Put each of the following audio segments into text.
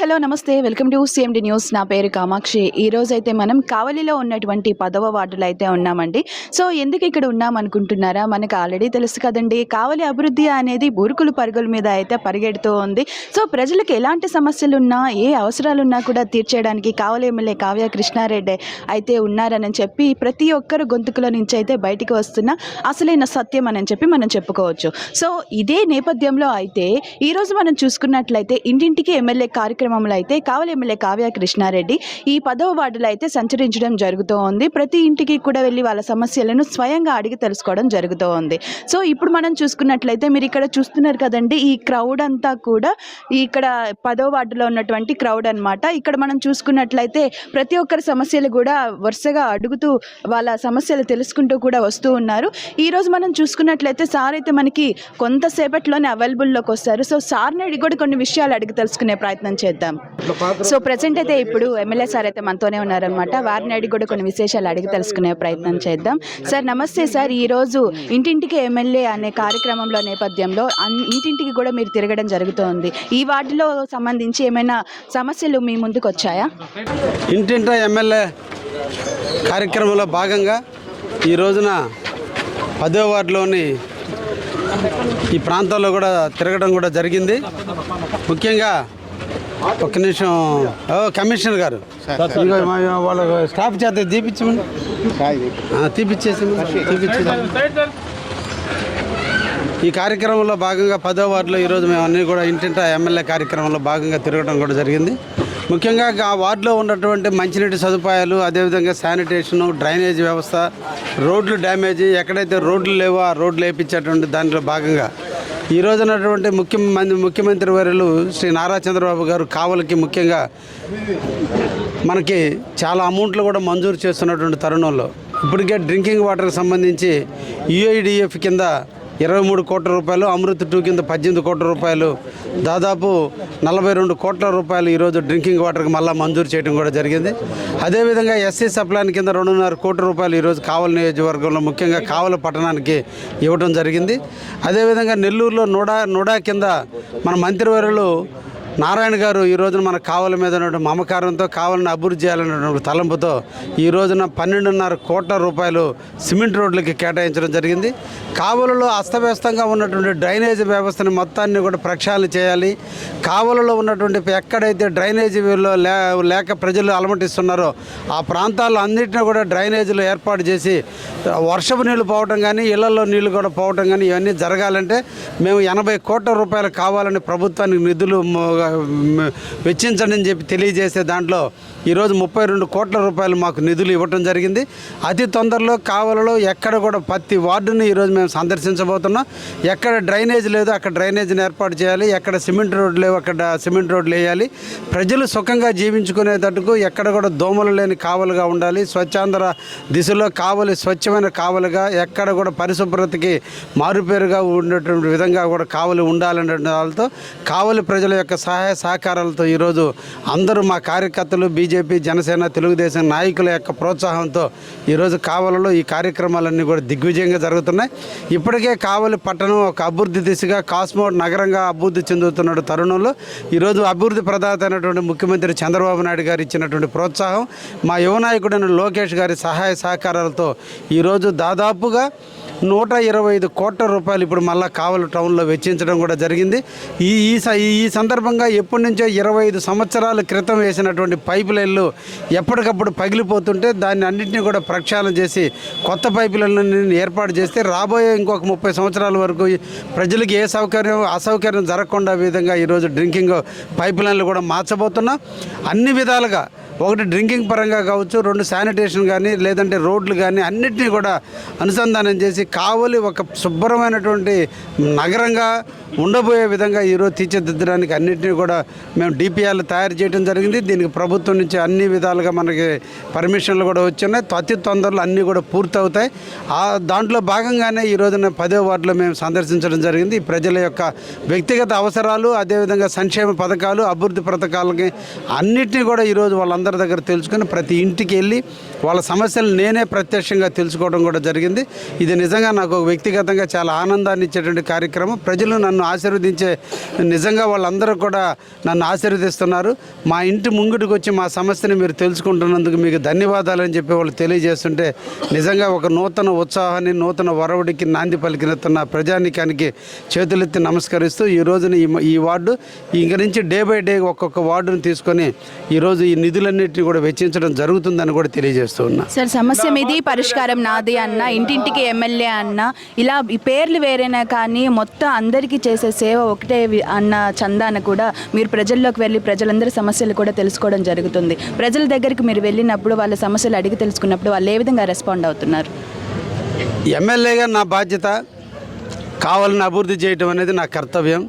Hello నమస్తే. Welcome to CMD news. నా పేరు కామాక్షి. ఈ రోజు అయితే మనం కావలిలో ఉన్నటువంటి పదవ వార్డులో అయితే ఉన్నామండి. సో ఎందుకు ఇక్కడ ఉన్నాం అనుకుంటున్నారా మనకు ఆల్రెడీ తెలుసు కదండి. కావలి అభివృద్ధి అనేది బురుకులు పరుగుల మీద అయితే పరిగెడుతూ ఉంది. సో ప్రజలకు ఎలాంటి సమస్యలు ఉన్నా ఏ అవసరాలు ఉన్నా కూడా తీర్చేయడానికి కావలి ఎమ్మెల్యే కావ్య కృష్ణారెడ్డి అయితే ఉన్నారని చెప్పి ప్రతి ఒక్కరు గొంతుకుల నుంచి అయితే బయటికి వస్తున్న అసలైన సత్యం అని చెప్పి మనం చెప్పుకోవచ్చు. సో ఇదే నేపథ్యంలో అయితే ఈరోజు మనం చూసుకున్నట్లయితే ఇంటింటికి ఎమ్మెల్యే కార్యక్రమం కార్యక్రమంలో అయితే కావలి ఎమ్మెల్యే కావ్య కృష్ణారెడ్డి ఈ పదవ వార్డులో అయితే సంచరించడం జరుగుతూ ఉంది. ప్రతి ఇంటికి కూడా వెళ్ళి వాళ్ళ సమస్యలను స్వయంగా అడిగి తెలుసుకోవడం జరుగుతూ ఉంది. సో ఇప్పుడు మనం చూసుకున్నట్లయితే మీరు ఇక్కడ చూస్తున్నారు కదండి ఈ క్రౌడ్ అంతా కూడా ఇక్కడ పదవ వార్డులో ఉన్నటువంటి క్రౌడ్ అన్నమాట. ఇక్కడ మనం చూసుకున్నట్లయితే ప్రతి ఒక్కరి సమస్యలు కూడా వరుసగా అడుగుతూ వాళ్ళ సమస్యలు తెలుసుకుంటూ కూడా వస్తూ ఉన్నారు. ఈరోజు మనం చూసుకున్నట్లయితే సార్ అయితే మనకి కొంతసేపట్లోనే అవైలబుల్లోకి వస్తారు. సో సార్ని అడిగి కూడా కొన్ని విషయాలు అడిగి తెలుసుకునే ప్రయత్నం చేద్దాం. సో ప్రజెంట్ అయితే ఇప్పుడు ఎమ్మెల్యే సార్ అయితే మనతోనే ఉన్నారనమాట వారిని అడిగి కూడా కొన్ని విశేషాలు అడిగి తెలుసుకునే ప్రయత్నం చేద్దాం. సార్ నమస్తే సార్. ఈ రోజు ఇంటింటికి ఎమ్మెల్యే అనే కార్యక్రమంలో నేపథ్యంలో అన్- ఇంటింటికి కూడా మీరు తిరగడం జరుగుతోంది. ఈ వార్డులో సంబంధించి ఏమైనా సమస్యలు మీ ముందుకు వచ్చాయా? ఇంటింట ఎమ్మెల్యే కార్యక్రమంలో భాగంగా ఈ రోజున పదో వార్డులోని ఈ ప్రాంతాల్లో కూడా తిరగడం కూడా జరిగింది. ముఖ్యంగా ఒక్క నిమిషం. కమిషనర్ గారు. వాళ్ళ స్టాఫ్ చేత తీపిచ్చమని. తీపిచ్చేసి తీపిచ్చేసి ఈ కార్యక్రమంలో భాగంగా పదో వార్డులో ఈరోజు మేము అన్నీ కూడా ఇంటింటా ఎమ్మెల్యే కార్యక్రమంలో భాగంగా తిరగడం కూడా జరిగింది. ముఖ్యంగా ఆ వార్డులో ఉన్నటువంటి మంచినీటి సదుపాయాలు అదేవిధంగా శానిటేషను డ్రైనేజ్ వ్యవస్థ రోడ్లు డ్యామేజీ ఎక్కడైతే రోడ్లు లేవో ఆ రోడ్లు వేయించేటువంటి దాంట్లో భాగంగా ఈ రోజునటువంటి ముఖ్యమంత్రి ముఖ్యమంత్రి వర్యులు శ్రీ నారా చంద్రబాబు గారు కావలికి ముఖ్యంగా మనకి చాలా అమౌంట్లు కూడా మంజూరు చేస్తున్నటువంటి తరుణంలో. ఇప్పటికే డ్రింకింగ్ వాటర్కి సంబంధించి యుఐడిఎఫ్ కింద ఇరవై మూడు కోట్ల రూపాయలు అమృత్ టూ కింద పద్దెనిమిది కోట్ల రూపాయలు దాదాపు నలభై రెండు కోట్ల రూపాయలు ఈరోజు డ్రింకింగ్ వాటర్కి మళ్ళీ మంజూరు చేయడం కూడా జరిగింది. అదేవిధంగా ఎస్సీ సప్లాన్ కింద రెండున్నర కోట్ల రూపాయలు ఈరోజు కావల నియోజకవర్గంలో ముఖ్యంగా కావల పట్టణానికి ఇవ్వడం జరిగింది. అదేవిధంగా నెల్లూరులో నోడా నోడా కింద మన మంత్రివర్యులు నారాయణ గారు ఈ రోజున మన కావల మీద ఉన్నటువంటి మమకారంతో కావాలని అభివృద్ధి చేయాలన్నటువంటి తలంపుతో ఈ రోజున పన్నెండున్నర కోట్ల రూపాయలు సిమెంట్ రోడ్లకి కేటాయించడం జరిగింది. కావలలో అస్తవ్యస్తంగా ఉన్నటువంటి డ్రైనేజ్ వ్యవస్థని మొత్తాన్ని కూడా ప్రక్షాళన చేయాలి. కావలలో ఉన్నటువంటి ఎక్కడైతే డ్రైనేజీలో లే లేక ప్రజలు అలమటిస్తున్నారో ఆ ప్రాంతాల్లో అన్నింటినీ కూడా డ్రైనేజీలు ఏర్పాటు చేసి వర్షపు నీళ్ళు పోవటం కానీ ఇళ్ళలో నీళ్ళు కూడా పోవటం కానీ ఇవన్నీ జరగాలంటే మేము ఎనభై కోట్ల రూపాయలు కావాలని ప్రభుత్వానికి నిధులు వెచ్చించండి అని చెప్పి తెలియజేసే దాంట్లో ఈరోజు ముప్పై రెండు కోట్ల రూపాయలు మాకు నిధులు ఇవ్వటం జరిగింది. అతి తొందరలో కావలలో ఎక్కడ కూడా ప్రతి వార్డుని ఈరోజు మేము సందర్శించబోతున్నాం. ఎక్కడ డ్రైనేజ్ లేదు అక్కడ డ్రైనేజీని ఏర్పాటు చేయాలి ఎక్కడ సిమెంట్ రోడ్లు లేవు అక్కడ సిమెంట్ రోడ్లు వేయాలి. ప్రజలు సుఖంగా జీవించుకునేటట్టుకు ఎక్కడ కూడా దోమలు లేని కావలుగా ఉండాలి. స్వచ్ఛాంధ్ర దిశలో కావలి స్వచ్ఛమైన కావలుగా ఎక్కడ కూడా పరిశుభ్రతకి మారుపేరుగా ఉండేటువంటి విధంగా కూడా కావలి ఉండాలనే వాళ్ళతో కావలి ప్రజల యొక్క సహాయ సహాయ సహకారాలతో ఈరోజు అందరూ మా కార్యకర్తలు బీజేపీ జనసేన తెలుగుదేశం నాయకుల యొక్క ప్రోత్సాహంతో ఈరోజు కావలలో ఈ కార్యక్రమాలన్నీ కూడా దిగ్విజయంగా జరుగుతున్నాయి. ఇప్పటికే కావలి పట్టణం ఒక అభివృద్ధి దిశగా కాస్మోడ్ నగరంగా అభివృద్ధి చెందుతున్న తరుణంలో. ఈరోజు అభివృద్ధి ప్రదాత అయినటువంటి ముఖ్యమంత్రి చంద్రబాబు నాయుడు గారు ఇచ్చినటువంటి ప్రోత్సాహం మా యువ నాయకుడైన లోకేష్ గారి సహాయ సహకారాలతో ఈరోజు దాదాపుగా నూట ఇరవై ఐదు కోట్ల రూపాయలు ఇప్పుడు మళ్ళా కావలి టౌన్లో వెచ్చించడం కూడా జరిగింది. ఈ ఈ స- ఈ సందర్భంగా ఎప్పటి నుంచో ఇరవై ఐదు సంవత్సరాల క్రితం వేసినటువంటి పైపు లైన్లు ఎప్పటికప్పుడు పగిలిపోతుంటే దాన్ని అన్నింటినీ కూడా ప్రక్షాళన చేసి కొత్త పైపు లైన్లను ఏర్పాటు చేస్తే రాబోయే ఇంకొక ముప్పై సంవత్సరాల వరకు ప్రజలకు ఏ సౌకర్యం అసౌకర్యం జరగకుండా విధంగా ఈరోజు డ్రింకింగ్ పైప్ లైన్లు కూడా మార్చబోతున్నాం. అన్ని విధాలుగా ఒకటి డ్రింకింగ్ పరంగా కావచ్చు రెండు శానిటేషన్ కానీ లేదంటే రోడ్లు కానీ అన్నిటినీ కూడా అనుసంధానం చేసి కావలి ఒక శుభ్రమైనటువంటి నగరంగా ఉండబోయే విధంగా ఈరోజు తీర్చిదిద్దడానికి అన్నింటినీ కూడా మేము డిపిఆర్లు తయారు చేయడం జరిగింది. దీనికి ప్రభుత్వం నుంచి అన్ని విధాలుగా మనకి పర్మిషన్లు కూడా వచ్చినాయి. అతి తొందరలో అన్నీ కూడా పూర్తవుతాయి. ఆ దాంట్లో భాగంగానే ఈ రోజున పదో వార్డులో మేము సందర్శించడం జరిగింది. ప్రజల యొక్క వ్యక్తిగత అవసరాలు అదేవిధంగా సంక్షేమ పథకాలు అభివృద్ధి పథకాలకి అన్నిటినీ కూడా ఈరోజు వాళ్ళందరి దగ్గర తెలుసుకొని ప్రతి ఇంటికి వెళ్ళి వాళ్ళ సమస్యలు నేనే ప్రత్యక్షంగా తెలుసుకోవడం కూడా జరిగింది. ఇది నిజంగా నాకు వ్యక్తిగతంగా చాలా ఆనందాన్ని ఇచ్చేటువంటి కార్యక్రమం. ప్రజలు నన్ను ఆశీర్వదించే నిజంగా వాళ్ళందరూ కూడా నన్ను ఆశీర్వదిస్తున్నారు. మా ఇంటి ముంగిటికి వచ్చి మా సమస్యని మీరు తెలుసుకుంటున్నందుకు మీకు ధన్యవాదాలు అని చెప్పి వాళ్ళు తెలియజేస్తుంటే నిజంగా ఒక నూతన ఉత్సాహాన్ని నూతన వరవడికి నాంది పలికినతున్న ప్రజానికానికి చేతులెత్తి నమస్కరిస్తూ ఈ రోజున ఈ ఈ వార్డు ఇంక నుంచి డే బై డే ఒక్కొక్క వార్డును తీసుకొని ఈరోజు ఈ నిధులన్నింటినీ కూడా వెచ్చించడం జరుగుతుందని కూడా తెలియజేస్తూ ఉన్నా. సార్ సమస్య మీది పరిష్కారం నాది అన్న ఇంటింటికి ఎమ్మెల్యే అన్న ఇలా ఈ పేర్లు వేరేనా కానీ మొత్తం అందరికీ చేసే సేవ ఒకటే అన్న చందాన కూడా మీరు ప్రజల్లోకి వెళ్ళి ప్రజలందరి సమస్యలు కూడా తెలుసుకోవడం జరుగుతుంది. ప్రజల దగ్గరికి మీరు వెళ్ళినప్పుడు వాళ్ళ సమస్యలు అడిగి తెలుసుకున్నప్పుడు వాళ్ళు ఏ విధంగా రెస్పాండ్ అవుతున్నారు? ఎమ్మెల్యేగా నా బాధ్యత కావాలని అభివృద్ధి చేయటం అనేది నా కర్తవ్యం.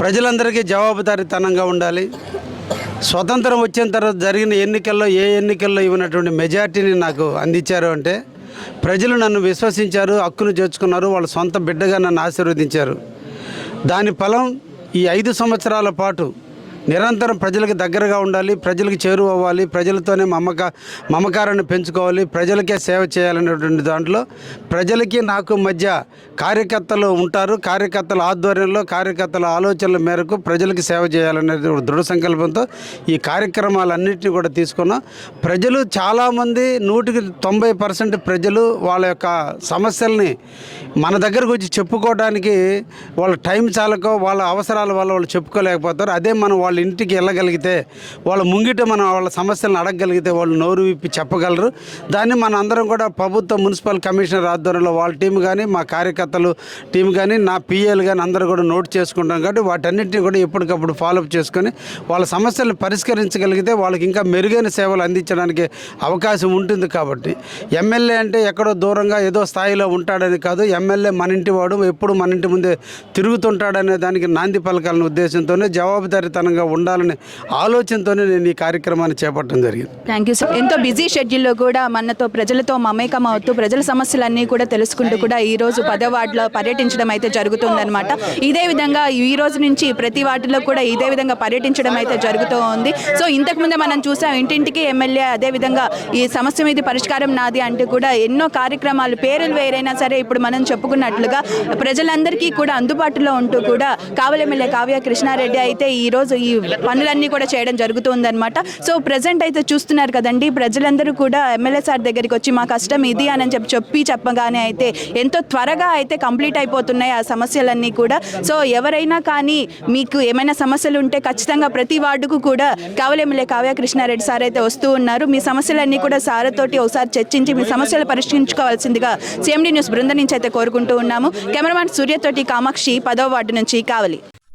ప్రజలందరికీ జవాబుదారీతనంగా ఉండాలి. స్వతంత్రం వచ్చిన తర్వాత జరిగిన ఎన్నికల్లో ఏ ఎన్నికల్లో ఇవ్వనటువంటి మెజార్టీని నాకు అందించారు అంటే ప్రజలు నన్ను విశ్వసించారు హక్కును చేర్చుకున్నారు వాళ్ళ సొంత బిడ్డగా నన్ను ఆశీర్వదించారు. దాని ఫలం ఈ ఐదు సంవత్సరాల పాటు నిరంతరం ప్రజలకు దగ్గరగా ఉండాలి ప్రజలకు చేరువ అవ్వాలి ప్రజలతోనే మమక మమకారాన్ని పెంచుకోవాలి ప్రజలకే సేవ చేయాలనేటువంటి దాంట్లో ప్రజలకి నాకు మధ్య కార్యకర్తలు ఉంటారు. కార్యకర్తల ఆధ్వర్యంలో కార్యకర్తల ఆలోచనల మేరకు ప్రజలకు సేవ చేయాలనే దృఢ సంకల్పంతో ఈ కార్యక్రమాలన్నింటినీ కూడా తీసుకున్నాం. ప్రజలు చాలామంది నూటికి తొంభై పర్సెంట్ ప్రజలు వాళ్ళ యొక్క సమస్యల్ని మన దగ్గరకు వచ్చి చెప్పుకోవడానికి వాళ్ళ టైం చాలకో వాళ్ళ అవసరాల వల్ల వాళ్ళు చెప్పుకోలేకపోతారు. అదే మనం వాళ్ళ వాళ్ళ ఇంటికి వెళ్ళగలిగితే వాళ్ళ ముంగిట మనం వాళ్ళ సమస్యలను అడగగలిగితే వాళ్ళు నోరు విప్పి చెప్పగలరు. దాన్ని మన అందరం కూడా ప్రభుత్వ మున్సిపల్ కమిషనర్ ఆధ్వర్యంలో వాళ్ళ టీం కానీ మా కార్యకర్తలు టీం కానీ నా పిఏలు కానీ అందరూ కూడా నోట్ చేసుకుంటాం కాబట్టి వాటన్నిటిని కూడా ఎప్పటికప్పుడు ఫాలోఅప్ చేసుకొని వాళ్ళ సమస్యలను పరిష్కరించగలిగితే వాళ్ళకి ఇంకా మెరుగైన సేవలు అందించడానికి అవకాశం ఉంటుంది కాబట్టి. ఎమ్మెల్యే అంటే ఎక్కడో దూరంగా ఏదో స్థాయిలో ఉంటాడని కాదు ఎమ్మెల్యే మన ఇంటి వాడు ఎప్పుడు మన ఇంటి ముందే తిరుగుతుంటాడనే దానికి నాంది పలకాలనే ఉద్దేశంతోనే జవాబుదారీతనంగా ఉండాలనే ఆలోచనతోనే నేను ఈ కార్యక్రమాన్ని చేపట్టడం జరిగింది. థ్యాంక్ యూ సార్ ఎంతో బిజీ షెడ్యూల్లో కూడా మనతో ప్రజలతో మమేకం అవుతూ ప్రజల సమస్యలన్నీ కూడా తెలుసుకుంటూ కూడా ఈ రోజు పదో వార్డులో పర్యటించడం అయితే జరుగుతుందన్నమాట. ఇదే విధంగా ఈ రోజు నుంచి ప్రతి వార్డులో కూడా ఇదే విధంగా పర్యటించడం అయితే జరుగుతూ ఉంది సో ఇంతకుముందే మనం చూసాం ఇంటింటికి ఎమ్మెల్యే అదే విధంగా ఈ సమస్య మీద పరిష్కారం నాది అంటూ కూడా ఎన్నో కార్యక్రమాలు పేర్లు వేరైనా సరే ఇప్పుడు మనం చెప్పుకున్నట్లుగా ప్రజలందరికీ కూడా అందుబాటులో ఉంటూ కూడా కావలి ఎమ్మెల్యే కావ్య కృష్ణారెడ్డి అయితే ఈ రోజు ఈ పనులన్నీ కూడా చేయడం జరుగుతుందన్నమాట. సో ప్రజెంట్ అయితే చూస్తున్నారు కదండి. ప్రజలందరూ కూడా ఎమ్మెల్యే సార్ దగ్గరికి వచ్చి మా కష్టం ఇది అని చెప్పి చెప్పి చెప్పగానే అయితే ఎంతో త్వరగా అయితే కంప్లీట్ అయిపోతున్నాయి ఆ సమస్యలన్నీ కూడా. సో ఎవరైనా కానీ మీకు ఏమైనా సమస్యలు ఉంటే ఖచ్చితంగా ప్రతి వార్డుకు కూడా కావలి ఎమ్మెల్యే కావ్య కృష్ణారెడ్డి సార్ అయితే వస్తూ ఉన్నారు. మీ సమస్యలన్నీ కూడా సార్తోటి ఒకసారి చర్చించి మీ సమస్యలు పరిష్కరించుకోవాల్సిందిగా సిఎండి న్యూస్ బృందం నుంచి అయితే కోరుకుంటూ ఉన్నాము. కెమెరామాన్ సూర్యతోటి కామాక్షి పదవ వార్డు నుంచి Kavali.